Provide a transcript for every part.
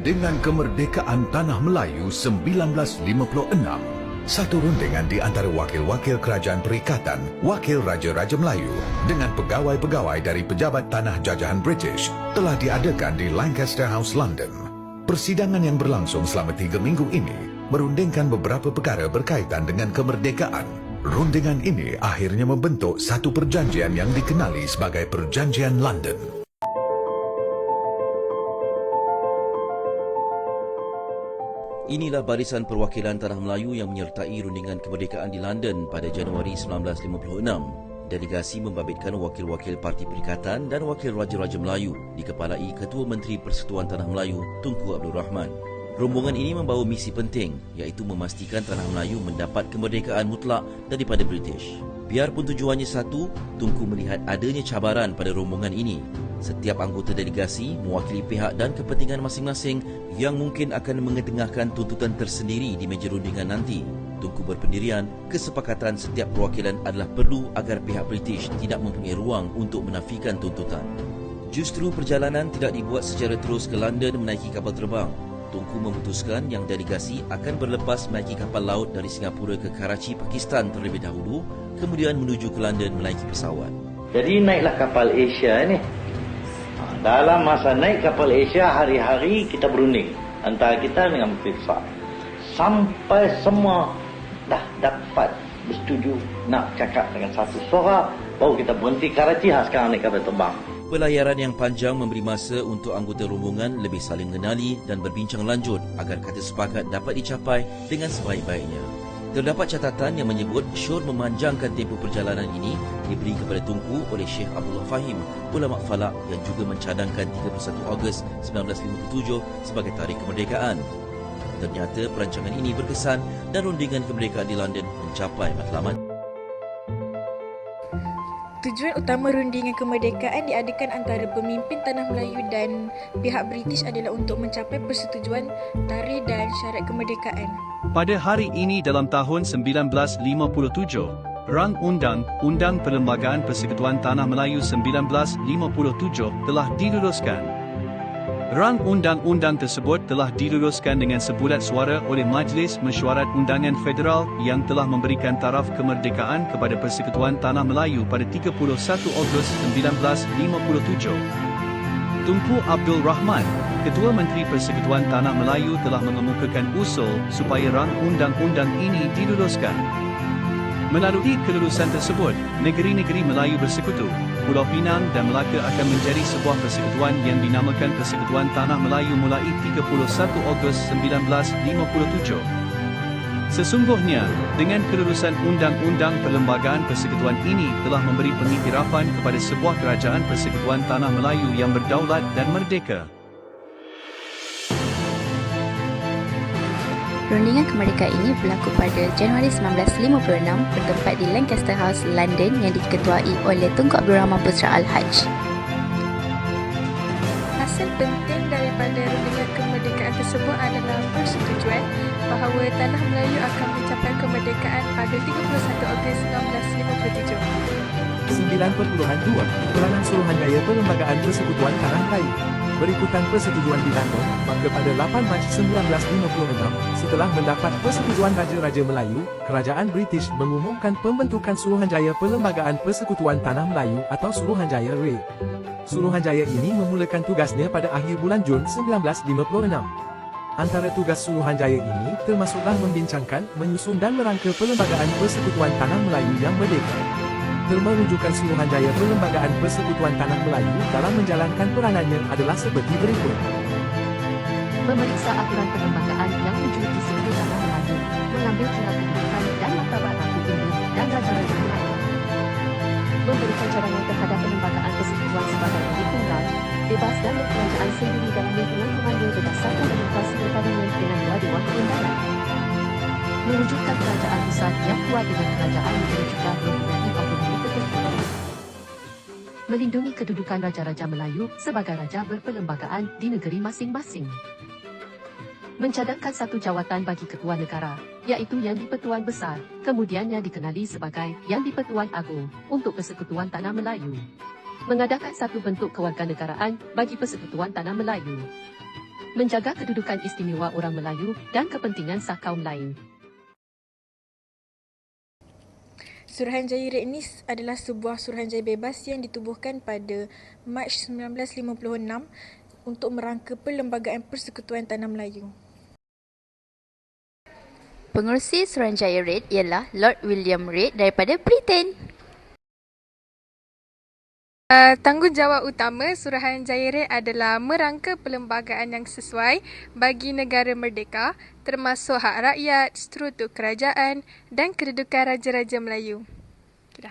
Rundingan Kemerdekaan Tanah Melayu 1956 satu rundingan di antara wakil-wakil kerajaan perikatan, wakil Raja-Raja Melayu dengan pegawai-pegawai dari pejabat tanah jajahan British telah diadakan di Lancaster House, London. Persidangan yang berlangsung selama tiga minggu ini merundingkan beberapa perkara berkaitan dengan kemerdekaan. Rundingan ini akhirnya membentuk satu perjanjian yang dikenali sebagai Perjanjian London. Inilah barisan perwakilan Tanah Melayu yang menyertai rundingan kemerdekaan di London pada Januari 1956. Delegasi membabitkan wakil-wakil Parti Perikatan dan wakil Raja-Raja Melayu dikepalai Ketua Menteri Persekutuan Tanah Melayu Tunku Abdul Rahman. Rombongan ini membawa misi penting iaitu memastikan Tanah Melayu mendapat kemerdekaan mutlak daripada British. Biarpun tujuannya satu, Tunku melihat adanya cabaran pada rombongan ini. Setiap anggota delegasi mewakili pihak dan kepentingan masing-masing yang mungkin akan mengetengahkan tuntutan tersendiri di meja rundingan nanti. Tunku berpendirian, kesepakatan setiap perwakilan adalah perlu agar pihak British tidak mempunyai ruang untuk menafikan tuntutan. Justru perjalanan tidak dibuat secara terus ke London menaiki kapal terbang. Tunku memutuskan yang delegasi akan berlepas menaiki kapal laut dari Singapura ke Karachi, Pakistan terlebih dahulu, kemudian menuju ke London menaiki pesawat. Jadi naiklah kapal Asia ni. Ha, Dalam masa naik kapal Asia, hari-hari kita berunding antara kita dengan Besar. Sampai semua dah dapat bersetuju nak cakap dengan satu suara, baru kita berhenti Karachi, ha, sekarang naik kapal terbang. Pelayaran yang panjang memberi masa untuk anggota rombongan lebih saling mengenali dan berbincang lanjut agar kata sepakat dapat dicapai dengan sebaik-baiknya. Terdapat catatan yang menyebut syur memanjangkan tempoh perjalanan ini diberi kepada Tunku oleh Syekh Abdullah Fahim, ulama falak yang juga mencadangkan 31 Ogos 1957 sebagai tarikh kemerdekaan. Ternyata perancangan ini berkesan dan rundingan kemerdekaan di London mencapai matlamat. Tujuan utama rundingan kemerdekaan diadakan antara pemimpin Tanah Melayu dan pihak British adalah untuk mencapai persetujuan tarikh dan syarat kemerdekaan. Pada hari ini dalam tahun 1957, Rang Undang Undang Perlembagaan Persekutuan Tanah Melayu 1957 telah diluluskan. Rang undang-undang tersebut telah diluluskan dengan sebulat suara oleh Majlis Mesyuarat Undangan Federal yang telah memberikan taraf kemerdekaan kepada Persekutuan Tanah Melayu pada 31 Ogos 1957. Tunku Abdul Rahman, Ketua Menteri Persekutuan Tanah Melayu telah mengemukakan usul supaya rang undang-undang ini diluluskan. Melalui kelulusan tersebut, negeri-negeri Melayu bersekutu, Pulau Pinang dan Melaka akan menjadi sebuah persekutuan yang dinamakan Persekutuan Tanah Melayu mulai 31 Ogos 1957. Sesungguhnya, dengan kelulusan Undang-Undang Perlembagaan Persekutuan ini telah memberi pengiktirafan kepada sebuah kerajaan Persekutuan Tanah Melayu yang berdaulat dan merdeka. Rundingan kemerdekaan ini berlaku pada Januari 1956 bertempat di Lancaster House, London yang diketuai oleh Tunku Abdul Rahman Putra Al-Hajj. Hasil penting daripada rundingan kemerdekaan tersebut adalah persetujuan bahawa Tanah Melayu akan mencapai kemerdekaan pada 31 Ogos 1957. 9.2 Peranan Suruhanjaya Perlembagaan Persekutuan Tanah Melayu Berikutan persetujuan di London, maka pada 8 Mac 1956, setelah mendapat persetujuan Raja-Raja Melayu, Kerajaan British mengumumkan pembentukan Suruhanjaya Perlembagaan Persekutuan Tanah Melayu atau Suruhanjaya RAI. Suruhanjaya ini memulakan tugasnya pada akhir bulan Jun 1956. Antara tugas Suruhanjaya ini termasuklah membincangkan, menyusun dan merangka perlembagaan Persekutuan Tanah Melayu yang merdeka. Terma rujukan Suruhanjaya Perlembagaan Persekutuan Tanah Melayu dalam menjalankan peranannya adalah seperti berikut. memeriksa aturan perlembagaan yang di seluruh tanah Melayu, mengambil kira kedudukan dan martabat Ratu Bumi dan Raja-Raja Melayu. Memberikan cadangan terhadap perlembagaan persekutuan sebagai lebih tunggal, bebas dan berkerajaan sendiri dalam lingkungan komando berdasarkan demokrasi berparlimen dengan dua dewan undangan. Mewujudkan kerajaan pusat yang kuat dengan kerajaan negeri juga tertentu. Melindungi kedudukan Raja-Raja Melayu sebagai raja berperlembagaan di negeri masing-masing mencadangkan satu jawatan bagi ketua negara, iaitu Yang di-Pertuan Besar, kemudian yang dikenali sebagai Yang di-Pertuan Agung untuk Persekutuan Tanah Melayu. Mengadakan satu bentuk kewarganegaraan bagi Persekutuan Tanah Melayu. menjaga kedudukan istimewa orang Melayu dan kepentingan sah kaum lain. Suruhanjaya Red ni adalah sebuah suruhanjaya bebas yang ditubuhkan pada Mac 1956 untuk merangka Perlembagaan Persekutuan Tanah Melayu. Pengerusi Suruhanjaya Red ialah Lord William Red daripada Britain. Uh, tanggungjawab utama Suruhanjaya Red adalah merangka perlembagaan yang sesuai bagi negara merdeka termasuk hak rakyat, struktur kerajaan dan kedudukan Raja-Raja Melayu. Okay.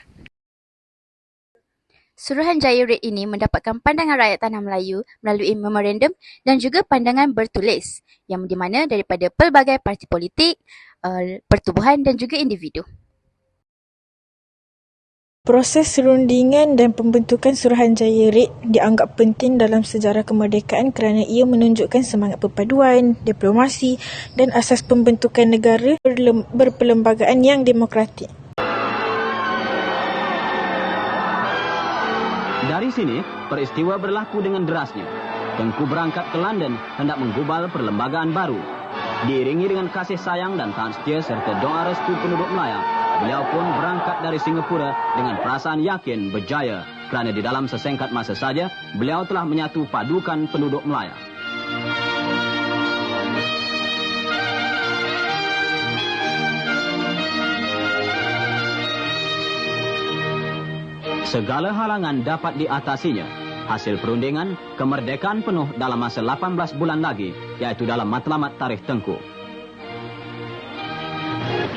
Suruhanjaya Red ini mendapatkan pandangan rakyat Tanah Melayu melalui memorandum dan juga pandangan bertulis yang di mana daripada pelbagai parti politik, uh, pertubuhan dan juga individu. Proses serundingan dan pembentukan Suruhanjaya Red dianggap penting dalam sejarah kemerdekaan kerana ia menunjukkan semangat perpaduan, diplomasi dan asas pembentukan negara berperlembagaan yang demokratik. Dari sini, peristiwa berlaku dengan derasnya. Tengku berangkat ke London hendak menggubal perlembagaan baru. Diiringi dengan kasih sayang dan taat setia serta doa restu penduduk Melaya, beliau pun berangkat dari Singapura dengan perasaan yakin berjaya kerana di dalam sesingkat masa saja, beliau telah menyatu padukan penduduk Melaya. Segala halangan dapat diatasinya. Hasil perundingan, kemerdekaan penuh dalam masa 18 bulan lagi, iaitu dalam matlamat tarikh Tengku.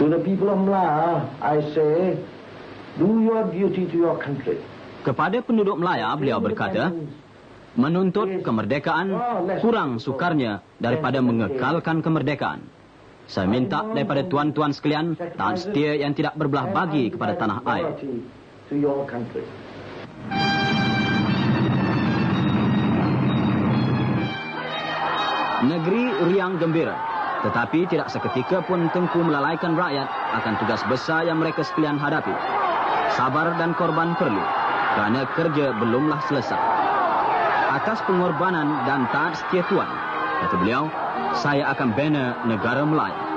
To the people of Malaya, I say, do your duty to your country. Kepada penduduk Melaya, beliau berkata, menuntut kemerdekaan kurang sukarnya daripada mengekalkan kemerdekaan. Saya minta daripada tuan-tuan sekalian taat setia yang tidak berbelah bagi kepada tanah air. Negeri riang gembira. Tetapi tidak seketika pun Tengku melalaikan rakyat akan tugas besar yang mereka sekalian hadapi. Sabar dan korban perlu kerana kerja belumlah selesai. Atas pengorbanan dan taat setia tuan, kata beliau, saya akan bina negara Melayu.